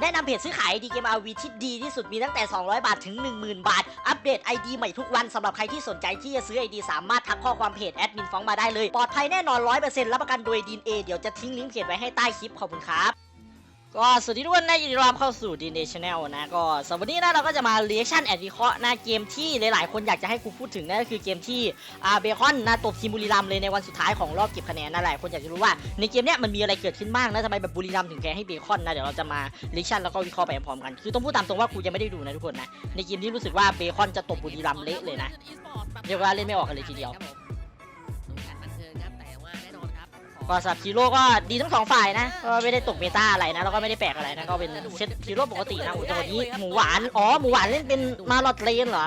แนะนำเพจซื้อขายไอดีเกม RV ที่ดีที่สุดมีตั้งแต่ 200 บาท ถึง 10,000 บาท อัปเดต ID ใหม่ทุกวันสำหรับใครที่สนใจที่จะซื้อ ID สามารถทักข้อความเพจแอดมินฟ้องมาได้เลย ปลอดภัยแน่นอน 100%รับประกันโดยดีนเอเดี๋ยวจะทิ้งลิงก์เพจไว้ให้ใต้คลิปขอบคุณครับ ก็สวัสดีทุกคนนะยินดีต้อนรับเข้าสู่ดีนเดชแนลนะก็สำหรับวันนี้นะเราก็จะมาเรียกชั่นแอดวิเคราะห์นะเกมที่หลายๆ คนอยากจะให้กูพูดถึงนั่นก็คือเกมที่อ่าเบคอนนะตบทีมบุรีรัมเลยในวันสุดท้ายของรอบเก็บคะแนนนะหลายคนอยากจะรู้ว่าในเกมเนี้ยมันมีอะไรเกิดขึ้นบ้างนะทำไมแบบบุรีรัมถึงแพ้ให้เบคอนนะเดี๋ยวเราจะมาเรียกชั่นแล้วก็วิเคราะห์ไปพร้อมกันคือต้องพูดตามตรงว่ากูยังไม่ได้ดูนะทุกคนนะในเกมนี้รู้สึกว่าเบคอนจะตบบุรีรัมเละเลยนะเรียกว่าเล่นไม่ออกกันเลยทีเดียว ก็สับฮีโร่ก็ดีทั้งสองฝ่ายนะก็ไม่ได้ตกเมตาอะไรนะแล้วก็ไม่ได้แปลกอะไรนะก็เป็นเซตฮีโร่ปกตินะโอ้โหแต่วันนี้หมูหวานอ๋อหมูหวานเล่นเป็นมาลอดเลนเหรอ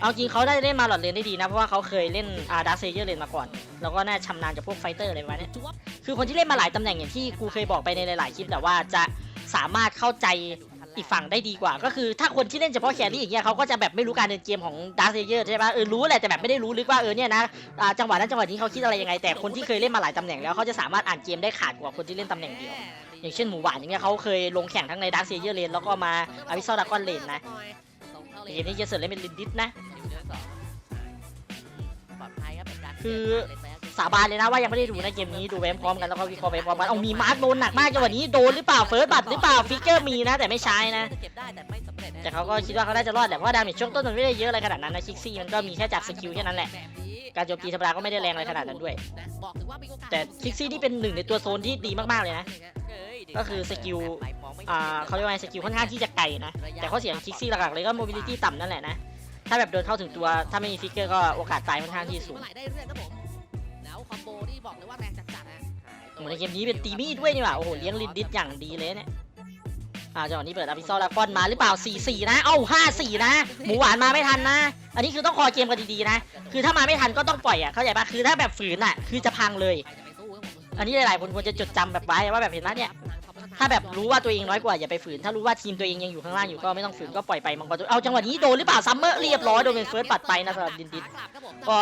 เอาจริงเขาได้เล่นมาลอดเลนได้ดีนะ เพราะว่าเขาเคยเล่นอาดาร์เซเยอร์เลนมาก่อน แล้วก็น่าชำนาญจากพวกไฟเตอร์อะไรประมาณเนี้ยคือคนที่เล่นมาหลายตำแหน่งอย่างที่กูเคยบอกไปในหลายๆคลิปแต่ว่าจะสามารถเข้าใจ อีกฝั่งได้ดีกว่า ก็คือถ้าคนที่เล่นเฉพาะแครี่อย่างเงี้ยเขาก็จะแบบไม่รู้การเดินเกมของดาร์เซเยอร์ใช่ปะเออรู้แหละแต่แบบไม่ได้รู้ลึกว่าเออเนี่ยนะอ่าจังหวะนั้นจังหวะนี้เขาคิดอะไรยังไงแต่คนที่เคยเล่นมาหลายตำแหน่งแล้วเขาจะสามารถอ่านเกมได้ขาดกว่าคนที่เล่นตำแหน่งเดียว อย่างเช่นหมูหวานอย่างเงี้ยเขาเคยลงแข่งทั้งในดาร์เซเยอร์เลนแล้วก็มาอาวิซอดากอนเลนนะแต่เกมนี้เจสันเล่นเป็นลินดิสนะ คือ สาบานเลยนะว่ายังไม่ได้ดูนะเกมนี้ดูไปพร้อมกันแล้วก็วิเคราะห์ไปพร้อมกันเอามีมาร์คโดนหนักมากจังหวะนี้โดนหรือเปล่าเฟิร์สบัตหรือเปล่าฟิกเกอร์มีนะแต่ไม่ใช้นะ แต่เขาก็คิดว่าเขาน่าจะรอดแหละเพราะดาเมจช่วงต้นมันไม่ได้เยอะอะไรขนาดนั้นนะคิกซี่มันก็มีแค่จากสกิลแค่นั้นแหละการโจมตีธรรมดาก็ไม่ได้แรงอะไรขนาดนั้นด้วย แต่คิกซี่นี่เป็นหนึ่งในตัวโซนที่ดีมากๆเลยนะ ก็คือสกิลเขาเรียกว่าไงสกิลค่อนข้างที่จะไกลนะ แต่ข้อเสียของคิกซี่หลักๆเลยก็โมบิลิตี้ต่ำนั่นแหละนะ ถ้าแบบเดินเข้าถึงตัว ถ้าไม่มีฟิกเกอร์ก็โอกาสตายค่อนข้างที่สูง คอมโบนี่บอกเลยว่าแรงจัดๆนะโอ้โหในเกมนี้เป็นตีมีดด้วยนี่หว่าโอ้โหเลี้ยงลินดิสอย่างดีเลยเนี่ยอ่าจังหวะนี้เปิดอาพิซอลลาคอนมาหรือเปล่า 4-4 นะ เอ้า 5-4 นะ หมูหวานมาไม่ทันนะ อันนี้คือต้องคอเกมกันดีๆนะ คือถ้ามาไม่ทันก็ต้องปล่อยอะ เข้าใจปะคือถ้าแบบฝืนอะ คือจะพังเลย อันนี้หลายๆคนควรจะจดจำแบบไว้ว่าแบบเห็นนะเนี่ย ถ้าแบบรู้ว่าตัวเองน้อยกว่าอย่าไปฝืน ถ้ารู้ว่าทีมตัวเองยังอยู่ข้างล่างอยู่ก็ไม่ต้องฝืนก็ปล่อยไปมังกรตัวเอาจังหวะนี้โดนหรือเปล่าซัมเมอร์เรียบร้อยโดนเป็นเฟิร์สปัดไปนะสำหรับดินดิสก็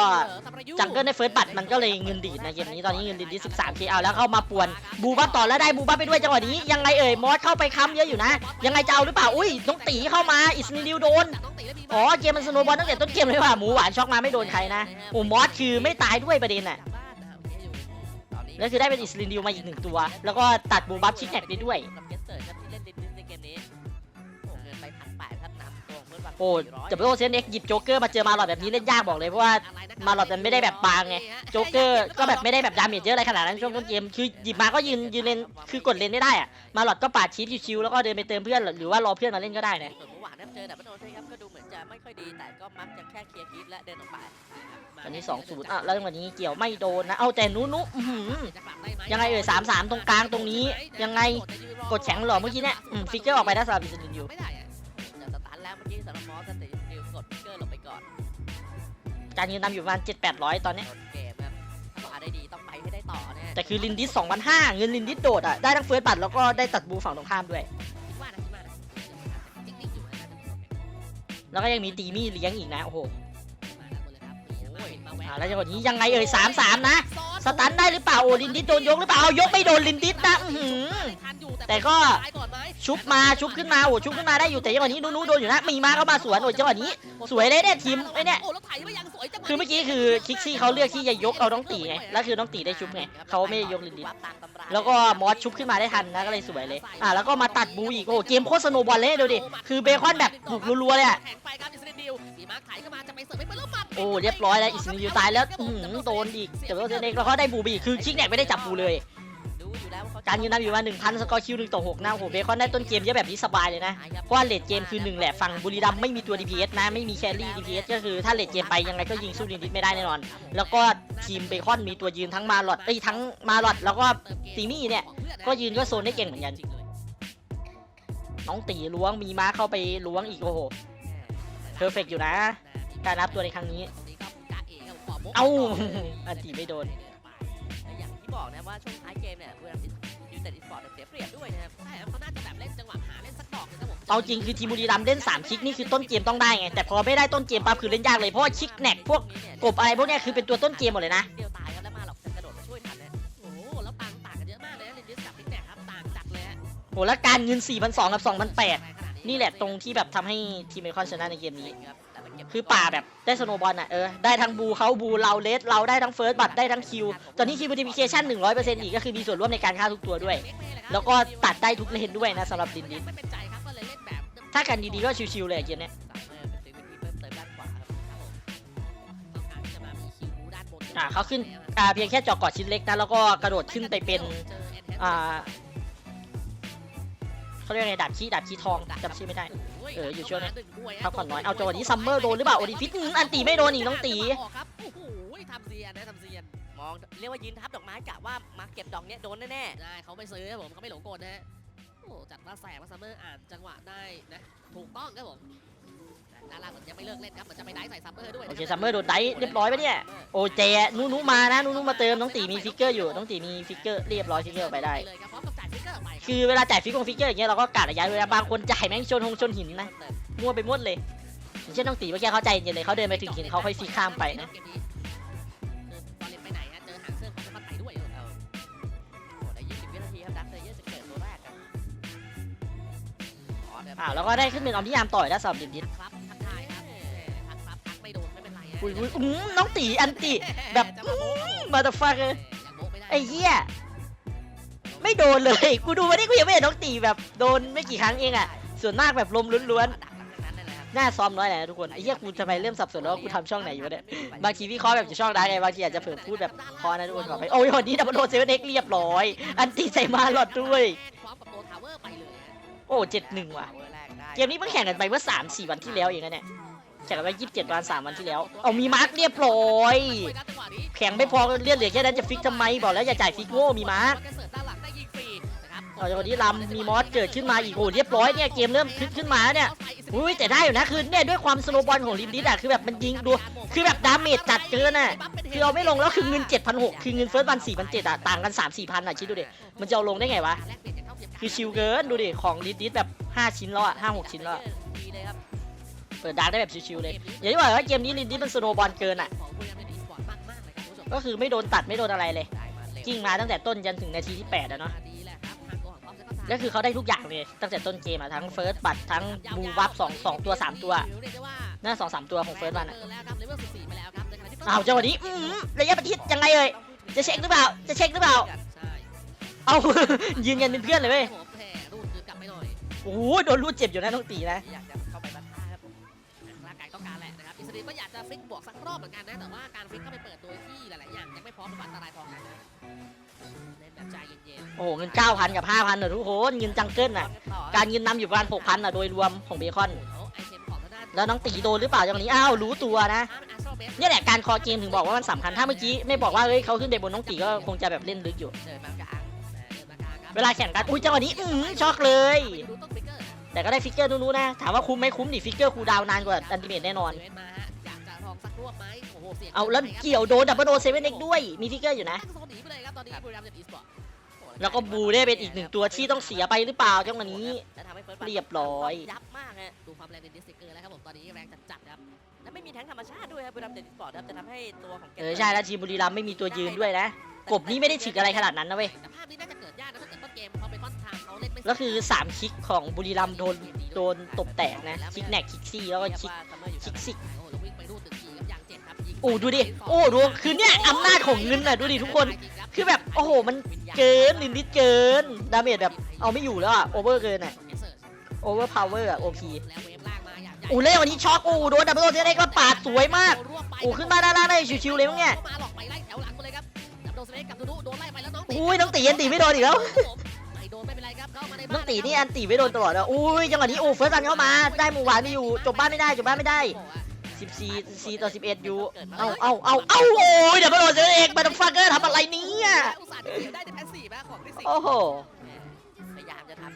จังเกิลในเฟิร์สบัตมันก็เลยเงินดีดนะเกมนี้ตอนนี้เงินดีดที่13 k เอาแล้วเข้ามาป่วนบูบัฟต่อแล้วได้บูบัฟไปด้วยจังหวะนี้ยังไงเอ่ยมอสเข้าไปค้ำเยอะอยู่นะ ยังไงจะเอาหรือเปล่าอุ้ยน้องตีเข้ามาอิสมิลิวโดนอ๋อเกมมันสโนว์บอลตั้งแต่ต้นเกมเลยว่ะหมูหวานช็อกมาไม่โดนใครนะโอ้มอสคือไม่ตายด้วยประเด็นน่ะ แล้วคือได้เป็นอิสลินดิวมาอีกหนึ่งตัว แล้วก็ตัดบูบัฟชิกแท็กไปด้วย กับเกสเตอร์ครับที่เล่นดิสในเกมนี้ โอ้เงินไปพันแปดครับนำตัวเพื่อนวันโอ้จับโลเซนเอ็กหยิบโจ๊กเกอร์มาเจอมาหลอดแบบนี้เล่นยากบอกเลยเพราะว่ามาหลอดมันไม่ได้แบบบางไง โจ๊กเกอร์ก็แบบไม่ได้แบบดาเมจเยอะอะไรขนาดนั้นช่วงต้นเกม คือหยิบมาก็ยืนยืนเลน คือกดเลนได้ได้อะมาหลอดก็ปาดชีฟชิวๆแล้วก็เดินไปเติมเพื่อนหรือว่ารอเพื่อนมาเล่นก็ได้นะส่วนเมื่อวานเนี่ยเจอแต่ไม่โดนใช่ครับก็ดูเหมือนจะ ไม่ค่อยดี แต่ก็มักจะแค่เคลียร์คลิปและเดินออกไปอันนี้2 0อะแล้ววันนี้เกี่ยวไม่โดนนะ เอาแต่นุนุอื้อหือยังไงเอ่ย3-3ตรงกลางตรงนี้ ยังไงกดแข็งเหรอเมื่อกี้เนี่ยอืมฟิกเกอร์ออกไปได้สำหรับอิสลินอยู่ไม่ได้อะจะสตาร์ทแล้วเมื่อกี้สำหรับมอสแต่ดิวกดเกอร์ลงไปก่อนการยืนนำอยู่ประมาณ7-800ตอนเนี้ยต้นเกมครับถ้ามาได้ดีต้องไปให้ได้ต่อเนี่ยแต่คือลินดิส2,500เงินลินดิสโดดอะได้ทั้งเฟิร์สบัตแล้วก็ได้ตัดบูฝั่งตรงข้ามด้วย แล้วก็ยังมีตีมี่เลี้ยงอีกนะ โอ้โหมาแล้วหมดเลยครับโอ้ยมาแหวอ่าแล้วจังหวะนี้ยังไงเอ่ย3-3นะ สตันได้หรือเปล่า โอ้ลินดิสโดนยกหรือเปล่าเอายกไม่โดนลินดิสนะอื้อหือแต่ก็ ชุบมาชุบขึ้นมาโอ้ชุบขึ้นมาได้อยู่แต่จังหวะนี้นู้นโดนอยู่นะมีมาเข้ามาสวนโอ้จังหวะนี้ สวยเลยเนี่ยทีมไอ้เนี่ยโอ้แล้วไถไม่ยังสวยจังคือเมื่อกี้คือคิกซี่เขาเลือกที่จะยกเอาน้องตีไงแล้วคือน้องตีได้ชุบไงเขาไม่ได้ยกลินดิแล้วก็มอสชุบขึ้นมาได้ทันนะก็เลยสวยเลยอะแล้วก็มาตัดบูอีกโอ้เกมโคตรสนุกบอลเลยดูดิคือเบคอนแบบบุกรัวๆเลยอะโอ้เรียบร้อยแล้วอิสมิลิวตายแล้วอื้อหือโดนอีกแต่ว่าเซนเอกแล้วเขาได้บูไปอีคือคิกแนกไม่ได้จับบูเลย ดูอยู่แล้วว่เขการยืนนำอยู่มา1,000 สกอร์คิว1ต่อ6นะโอ้โหเบคอนได้ต้นเกมเยอะแบบนี้สบายเลยนะ เพราะว่าเลดเกมคือหนึ่งแหละฝั่งบุรีรัมย์ไม่มีตัว DPS นะ ไม่มีแครี่ DPS ก็คือถ้าเลดเกมไปยังไงก็ยิงสู้ลินดิสไม่ได้แน่นอน แล้วก็ทีมเบคอนมีตัวยืนทั้งมาลอดไอ้ยทั้งมาลอดแล้วก็ตีมี่เนี่ย ก็ยืนก็โซนได้เก่งเหมือนกัน น้องตีล้วงมีม้าเข้าไปล้วงอีกโอ้โหเพอร์เฟกอยู่นะ การนับตัวในครั้งนี้ เอ้าอันตีไม่โดน อย่างที่บอกนะว่าช่วงท้ายเกมเนี่ยเวลายูเต็ดอีสปอร์ตเสียเปรียบด้วยนะครับใช่เขาน่าจะแบบเล่นจังหวะหาเล่นสักดอกนึงครับผมเอาจริงคือทีมบุรีรัมย์เล่น3คิกนี่คือต้นเกมต้องได้ไงแต่พอไม่ได้ต้นเกมปั๊บคือเล่นยากเลยเพราะว่าคิกแนกพวกกบอะไรพวกเนี้ยคือเป็นตัวต้นเกมหมดเลยนะเดียวตายครับแล้วมาหรอกจะกระโดดมาช่วยทันนะโอ้โหแล้วต่างต่างกันเยอะมากเลยนะลินดิสกับพิกแนกครับต่างจัดเลยฮะโอ้แล้วการเงิน4 2 0 0กับ2,008นี่แหละตรงที่แบบทำให้ทีมเบคอนชนะในเกมนี้คื คือป่าแบบได้สโนบอลอะเออได้ทั้งบูเขาบูเราเลสเราได้ทั้งเฟิร์สบัตได้ทั้งคิวตอนนี้คิว i ิ i ิเคชัน100%อีกก็คือมีส่วนร่วมในการฆ่าทุกตัวด้วย แล้วก็ตัดได้ทุกเลนด้วยนะสำหรับดินดินถ้ากันดีๆก็ชิวๆเลยเกมเนี้ยเมอร์เป็นซื้อวิธีเพิ่มเติมด้านขาครับต้องการที่จะมามีคิวบูด้านบนอ่าเขาขึ้นอ่าเพียงแค่เจาะกาะชิ้นเล็กนะแล้วก็กระโดดขึ้นไปเป็นอ่า เขาเรียกไงดาบขี้ดาบขี้ทองจำชื่อไม่ได้ เอออยู่ช่วงนี้พักผ่อนน้อยเอาจังหวะนี้ซัมเมอร์โดนหรือเปล่าโอดิฟิตอื้ออันตีไม่โดนอีกน้องตีครับโอ้โหทำเซียนนะทำเซียนมองเรียกว่ายืนทับดอกไม้กะว่ามาเก็บดอกเนี้ยโดนแน่ๆได้เขาไม่ซื้อครับผมเขาไม่หลงกลนะฮะโอ้จัดมาแสบมาซัมเมอร์อ่านจังหวะได้นะถูกต้องครับผมด้านล่างเหมือนยังไม่เลิกเล่นครับเหมือนจะไปได้ใส่ซัมเมอร์ด้วยโอเคซัมเมอร์โดนไดฟ์เรียบร้อยปะเนี่ยโอเจนุนุมานะนุนุมาเติมน้องตีมีฟิกเกอร์อยู่น้องตีมีฟิกเกอร์เรียบร้อยฟิกเกอร์ไปได้ เลยครับพร้อมกับจ่ายฟิกเกอร์ออกไปรับคือเวลาจ่ายฟิกของฟิกเกอร์อย่างเงี้ยเราก็กะระยะด้วยนะบางคนจ่ายแม่งชนหงชนหินนะมั่วไปหมดเลยอย่างเช่นน้องตีเมื่อกี้เขาใจเย็นเลยเขาเดินไปถึงหินเขาค่อยฟิกข้ามไปนะเกมนี้คือตอนเล่นไปไหนฮะเจอหางเสื้อของจะมาไต่ด้วยเออโอ้ได้20วินาทีครับดักเซเยอร์จะเกิดตัวแรกครับอ๋อเดี๋ยวอ่าแล้วก็ได้ขึ้นเป็นออมนิยามต่อยได้สำหรับดินดินครับทักทายครับทักครับทักไม่โดนไม่เป็นไรฮะอุ้ยอุ้ยอื้อน้องตีอันติแบบจะมาโม้ครับผมมาตฟักเลยยังโม้ไม่ได้ไอ้เหี้ย ไม่โดนเลย กูดูมานี่กูยังไม่เห็นน้องตีแบบโดนไม่กี่ครั้งเองอะ ส่วนมากแบบลมล้วนดักหลังจากนั้นนั่นแหละครับๆหน้าซ้อมน้อยแหละทุกคนไอ้เหี้ยกูทำไมเริ่มสับสนแล้วว่ากูทำช่องไหนอยู่วะเนี่ยบางทีวิเคราะห์แบบจะช่องได้ไงบางทีอาจจะเผลอพูดแบบคอนะทุกคนขอไปโอ้ยวันนี้ดับเบิลโดเซเว่นเอ็กเรียบร้อย อันตีใส่มาหลอดด้วย พร้อมกับตัวทาวเวอร์ไปเลยฮะโอ้เจ็ดหนึ่งว่ะ ทาวเวอร์แรกได้เกมนี้เพิ่งแข่งกันไปเมื่อสามสี่วันที่แล้วเองนะเนี่ยแข่งกันไปยี่สิบเจ็ดวันสามวันที่แล้ว เอามีมาร์กเรียบร้อยด้วยครับจังหวะนี้แข่งไม่พอเลือดเหลือแค่นั้นจะฟิกทำไมบอกแล้วอย่าจ่ายฟิกโง่มีมาร์ก เสิร์ฟด้านหลังได้ยิงฟรีนะครับ เอาจากนี้ลำมีมอสเกิดขึ้นมาอีกโอ้เรียบร้อยเนี่ยเกมเริ่มขึ้นขึ้นมาเนี่ยอุ้ยแต่ได้อยู่นะคือเนี่ยด้วยความสโลว์บอลของลินดิสอะคือแบบมันยิงดูคือแบบดาเมจจัดเกินอะคือเอาไม่ลงแล้วคือเงิน7,600คือเงินเฟิร์สวัน4,700อะต่างกัน3 4พันอะคิดดูดิมันจะเอาลงได้ไงวะคือชิลเกินดูดิของลินดิสแบบ 5 ชิ้นแล้วอะ5 6 ชิ้นแล้วเปิดดาร์กได้แบบชิวๆเลยอย่างที่บอกว่าเกมนี้ลินดิสมันสโนบอลเกินอะก็คือไม่โดนตัดไม่โดนอะไรเลยกิ้งมาตั้งแต่ต้นจนถึงนาทีที่8อะเนาะ ก็คือเขาได้ทุกอย่างเลย ตั้งแต่ต้นเกมอะทั้งเฟิร์สบัตทั้งบูวับสองสองตัวสามตัวเรียกได้ว่าน่าสองสามตัวของเฟิร์สวันอะเแล้วครับเลเวล14ไปแล้วครับในขณะที่อ้าวจังหวะนี้อื้อหือระยะประชิดยังไงเอ่ยจะเช็คหรือเปล่า จะเช็คหรือเปล่าใช่เอายืนกันเป็นเพื่อนเลยเว้ยผมแผ่รูดคืนกลับไปหน่อยโอ้โหโดนรูดเจ็บอยู่นะน้องตีนะอยากจะเข้าไปบัตท่าครับผมร่างกายต้องการแหละนะครับอิสราเอลก็อยากจะฟิกบวกสักรอบเหมือนกันนะ แต่ว่าการฟิกเข้าไปเปิดโดยที่หลาย ๆ อย่างยังไม่พร้อมเป็นอันตรายพอกันนะ เล่นแบบใจเย็นโอ้โหเงิน9,000กับ5,000เหรอทุกคนเงินจังเกิลน่ะการเงินนำอยู่ประมาณ6,000อะโดยรวมของเบคอนไอเทมของทางด้านแล้วน้องตีโดนหรือเปล่าจังหวะนี้อ้าวรู้ตัวนะอาร์เซนอลเบสเนี่ยแหละการคอเกมถึงบอกว่ามันสำคัญถ้าเมื่อกี้ไม่บอกว่าเฮ้ยเขาขึ้นไปบนน้องตีก็คงจะแบบเล่นลึกอยู่ เดินมากลางเดินมากลางครับเวลาแข่งกันอุ้ยจังหวะนี้อื้อหือช็อกเลย ดูต้นฟิกเกอร์แต่ก็ได้ฟิกเกอร์นู้นๆนะถามว่าคุ้มไหมคุ้มดิฟิกเกอร์คูลดาวน์นานกว่าอันติเมตแน่นอนเว้นมาฮะอยากจะลองสักรอบไหมโอ้โหเสี่ยงเอาแล้วเกี่ยวโดนดับเบิลโดเซเว่นเอ็กด้วยมีฟิกเกอร์อยู่นะ ตั้งโซนหนีไปเลยครับต อนนี้บุรีรัมย์จะอีสปอร์ตแล้วก็บูได้เป็นอีกหนึ่งตัวที่ต้องเสียไปหรือเปล่าจังหวะนี้และทำให้เฟิร์สเรียบร้อย ยับมากฮะดูความแรงในดิสติกเกอร์แล้วครับผมตอนนี้แรงจัดๆครับและไม่มีแทงธรรมชาติด้วยครับบุรีรัมย์เดนสปอร์ตครับจะทำให้ตัวของเออใช่แล้วทีมบุรีรัมย์ไม่มีตัวยืนด้วยนะกบนี่ไม่ได้ถึกอะไรขนาดนั้นนะเว้ยแต่ภาพนี้น่าจะเกิดยากนะถ้าเกิดต้นเกมเขาไปค่อนทางเขาเล่นไม่แล้วคือ 3 คิกของบุรีรัมย์โดนโดนตบแตกนะ คิกแนกคิกซี่แล้วก็คิกคิกซิกโอ้แล้ววิ่งไปรูดตึกทีกับอย่างเจ็ดครับยิงโอ้ดูดิ โอ้ดูคือเนี่ยอำนาจของเงินน่ะดูดิทุกคน คือแบบ โอ้โห มันเกินลินดิสเกิน ดาเมจแบบ เอาไม่อยู่แล้วอะโอเวอร์เกินอะโอเวอร์พาวเวอร์อะโอพีอย่างใหญ่โอ้เล่วันนี้ช็อกโอ้โดนดับเบิลโดเซเล็กมาปาดสวยมากโอ้ขึ้นมาด้านล่างได้ชิวๆเลยมั้งเนี่ยมาหลอกไปไล่แถวหลังมาเลยครับดับโดนสเนกกับดูดูโดนไล่ไปแล้วน้องอุ้ยน้องตียันตีไม่โดนอีกแล้วน้องตีนี่อันตีไม่โดนตลอดอะอุ้ยจังหวะนี้โอ้เฟิร์สซันเข้ามา ได้หมู่หวานไม่อยู่ จบบ้านไม่ได้ จบบ้านไม่ได้ 14 4ต่อ11อยู่ เอาเอาเอาเอาโอ้ยเดี๋ยวมาโดนเจอเองมาดฟักเกอร์ทำอะไรเนี่ย อุตส่าห์จะเกี่ยวได้ในแพสซีฟนะของดิสิโอ้โห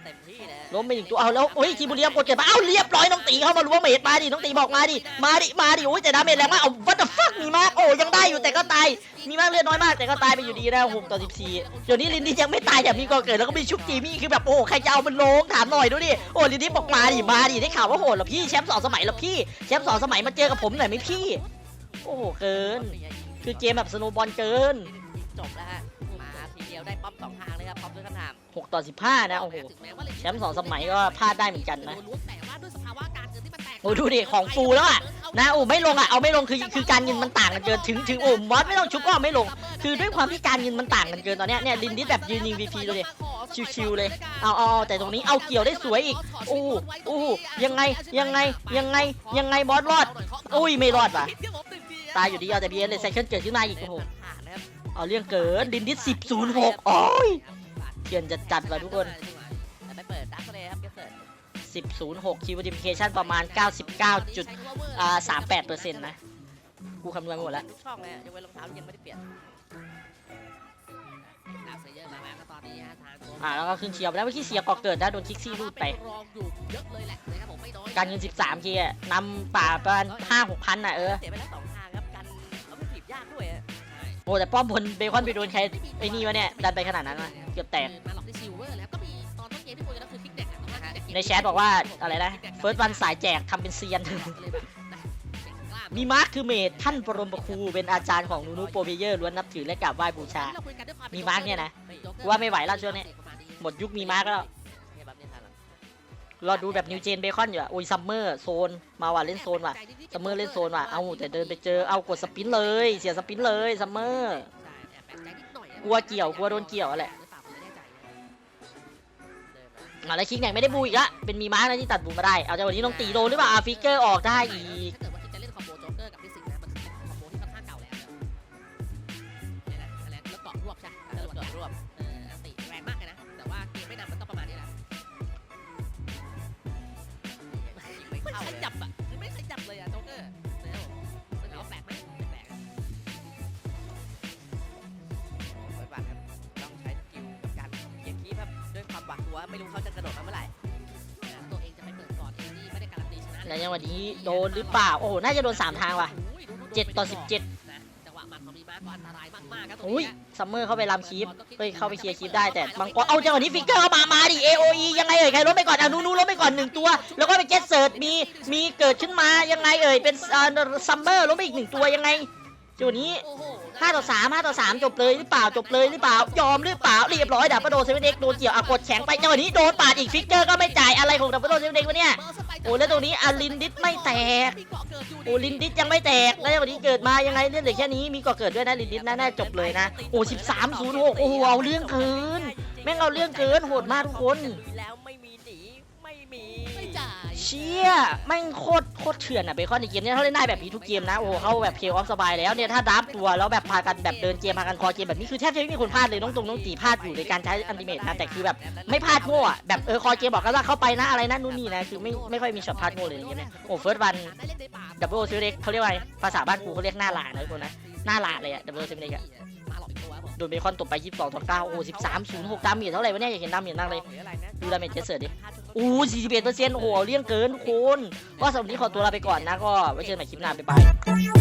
เต็มที่นะล้มไปหนึ่งตัวเอาแล้วโอ้ยทีมบุรีรัมย์กดเก็บมาเอ้าเรียบร้อยน้องตีเข้ามาล้วงเมดมาดิน้องตีบอกมาดิมาดิมาดิโอ้ยแต่ดาเมจแรงมากเอาวัตฟักมีมากโอ้ยังได้อยู่แต่ก็ตายมีมากเลือดน้อยมากแต่ก็ตายไปอยู่ดีนะหกต่อ14เดี๋ยวนี้ลินดี้ยังไม่ตายแต่มีก่อเกิดแล้วก็มีชุบจีมี่คือแบบโอ้ใครจะเอามันลงถามหน่อยดูดิโอ้ลินดี้บอกมาดิมาดิได้ข่าวว่าโหดเหรอพี่แชมป์สองสมัยเหรอพี่แชมป์สองสมัยมาเจอกับผมหน่อยไหมพี่ โอ้โหเกิน คือเกมแบบสโนว์บอลเกินจบแล้วฮะมาทีเดียวได้ป๊อปสองทางเลยครับป๊อปด้วยคำถาม 6 ต่อ 15 นะ โอ้โห แชมป์สองสมัยก็พลาดได้เหมือนกันนะ โอ้ดูดิ ของฟูแล้วอะนะโอ้ไม่ลงอะ เอาไม่ลงคือคือการเงินมันต่างกันเกิน ถึงถึงโอ้มอสไม่ต้องชุบก็เอาไม่ลง คือด้วยความที่การเงินมันต่างกันเกินตอนเนี้ยเนี่ยลินดิสแบบยืนยิงวีพีเลยชิวๆเลย เอาเอาเอาแต่ตรงนี้เอาเกี่ยวได้สวยอีกอู้อู้ยังไง ยังไง ยังไง ยังไงบอสรอด อุ้ยไม่รอดว่ะ ตายอยู่ดีเอาแต่บีเอสเลยไซเคิลเกิดขึ้นมาอีก โอ้โห เอาเรื่องเกินลินดิสสิบศูนย์หกโอ้ย เทียนจะจัดว่ะทุกคนไปเปิดดักเลยครับเกสเซิร์สิบศูนย์หกคิวดิฟิเคชันประมาณเก้าสิบเก้าจุดอ่าสามแปดเปอร์เซ็นต์นะกูคำนวณหมดแล้วทุกช่องเลยอะยกเว้นรองเท้าที่ยังไม่ได้เปลี่ยนดาวเซเยอร์มาแล้วก็ตอนนี้ฮะทางตัวอ่าแล้วก็ขึ้นเชียร์ไปแล้วเมื่อกี้เสียก่อเกิดนะโดนคิกซี่รูดไปรองอยู่เยอะเลยแหละนะครับผมไม่น้อยการเงิน 13เคอะนำป่าประมาณห้าหกพันน่ะเออเสียไปแล้วสองทางครับกันเอาไปถีบยากด้วยอะใช่โอ้แต่ป้อมบนเบคอนไปโดนใครไอ้นี่วะเนี่ยดันไปขนาดนั้นวะ เกือบแตก มาหลอกที่ซิลเวอร์แล้วก็มีตอนต้นเกมที่คุยกันก็คือคิกเด็กอะตรงนั้นคิกเด็กในแชทบอกว่าอะไรนะเฟิร์สวันสายแจกทำเป็นเซียนเลยแบบนะเก่งกล้ามีมาร์คคือเมดท่านปรมครูเป็นอาจารย์ของนูนูโปรเพเยอร์ล้วนนับถือและกราบไหว้บูชาเราคุยกันด้วยควมีมาร์คเนี่ยนะกูว่าไม่ไหวแล้วช่วงนี้หมดยุคมีมาร์คแล้วเนี่ยแบบเนี้ยทันหลังรอดูแบบนิวเจนเบคอนอยู่อะโอ้ยซัมเมอร์โซน มาว่ะเล่นโซนว่ะซัมเมอร์เล่นโซนว่ะ เอาแต่เดินไปเจอ เอากดสปินเลย เสียสปินเลยซัมเมอร์ใช่แอบแปลกใจนิดหน่อยอะกลัวเกี่ยว กลัวโดนเกี่ยวแหละ แล้วคิงแหน่งไม่ได้บูอีกละเป็นมีม้านะที่ตัดบูมาได้ เอาจังหวะนี้ต้องตีโดนหรือเปล่าอะฟิกเกอร์ออกได้อีก วามหวาดกลัวไม่รู้เขาจะกระโดดมาเมื่อไหร่นะตัวเองจะไปเปิดก่อนเองนี่ไม่ได้การันตีชนะแล้วจังหวะนี้โดนหรือเปล่า โอ้โห น่าจะโดน3ทางว่ะ7ต่อ17นะจังหวะหมัดของมีมาร์ก็อันตรายมากๆครับตรงอุ้ยนี้ซัมเมอร์เข้าไปลำคีฟเฮ้ยเข้าไปเคลียร์คีฟได้แต่มังกรเอาจังหวะนี้ฟิกเกอร์เข้ามา มาดิ AOE ยังไงเอ่ย ใครล้มไปก่อนอะนูนูล้มไปก่อนหนึ่งตัว แล้วก็ไปเจ็ตเซิร์ตมี มีเกิดขึ้นมายังไงเอ่ย เป็นซัมเมอร์ล้มไปอีกหนึ่งตัวยังไงจังหวะนี้ โอ้โห ห้าต่อสามห้าต่อสามจบเลยหรือเปล่าจบเลยหรือเปล่ายอมหรือเปล่าเรียบร้อยดับเบิลโดเซเว่นเอ็กโดนเกี่ยวอะกดแข็งไปจังหวะนี้โดนปาดอีกฟิกเกอร์ก็ไม่จ่ายอะไรของดับเบิลโดเซเว่นเอ็กวะเนี่ยโอ้แล้วตรงนี้อาลินดิสไม่แตกโอ้ลินดิสยังไม่แตกแล้วจังหวะนี้เกิดมายังไงเล่นเหลือแค่นี้มีก่อเกิดด้วยนะลินดิสน่าน่าจบเลยนะโอ้สิบสามศูนย์หกโอ้โหเอาเรื่องเกินแม่งเอาเรื่องเกินโหดมากทุกคน หนีไม่มีไม่จ่ายเชี่ยแม่งโคตรโคตรเถื่อนอะเบคอนในเกมเนี้ยเขาเล่นได้แบบนี้ทุกเกมนะโอ้โหเขาแบบเคออฟสบายแล้วเนี่ยถ้าดับตัวแล้วแบบพากันแบบเดินเกมพากันคอเกมแบบนี้คือแทบจะไม่มีคนพลาดเลยน้องตรงน้องตีพลาดอยู่ในการใช้อันติเมตนะแต่คือแบบไม่พลาดโง่อะแบบเออคอเกมบอกกันว่าเข้าไปนะอะไรนะนู่นนี่นะคือไม่ไม่ค่อยมีช็อตพลาดโง่เลยอย่างเงี้ยนะโอ้เฟิร์สวันได้เล่นในป่าดับเบิลซิลเล็กเขาเรียกว่าอะไรภาษาบ้านกูเขาเรียกหน้าหลานะทุกคนนะหน้าหลาเลยอะดับเบิลซิลเล็กอะมาหลอกอีกตัวครับผม โดนเบคอนตบไป 22ต่อ9โอ้13 06ดาเมจเท่าไหร่วะเนี่ยอยากเห็นดาเมจนั่งเลยหรืออะไรนะดูดาเมจเจสเสิร์ตดิอู้41เปอร์เซ็นต์โอ้โหเลี่ยงเกินทุกคน ก็สำหรับวันนี้ขอตัวลาไปก่อนนะก็ไว้เจอกันใหม่คลิปหน้าบ๊ายบาย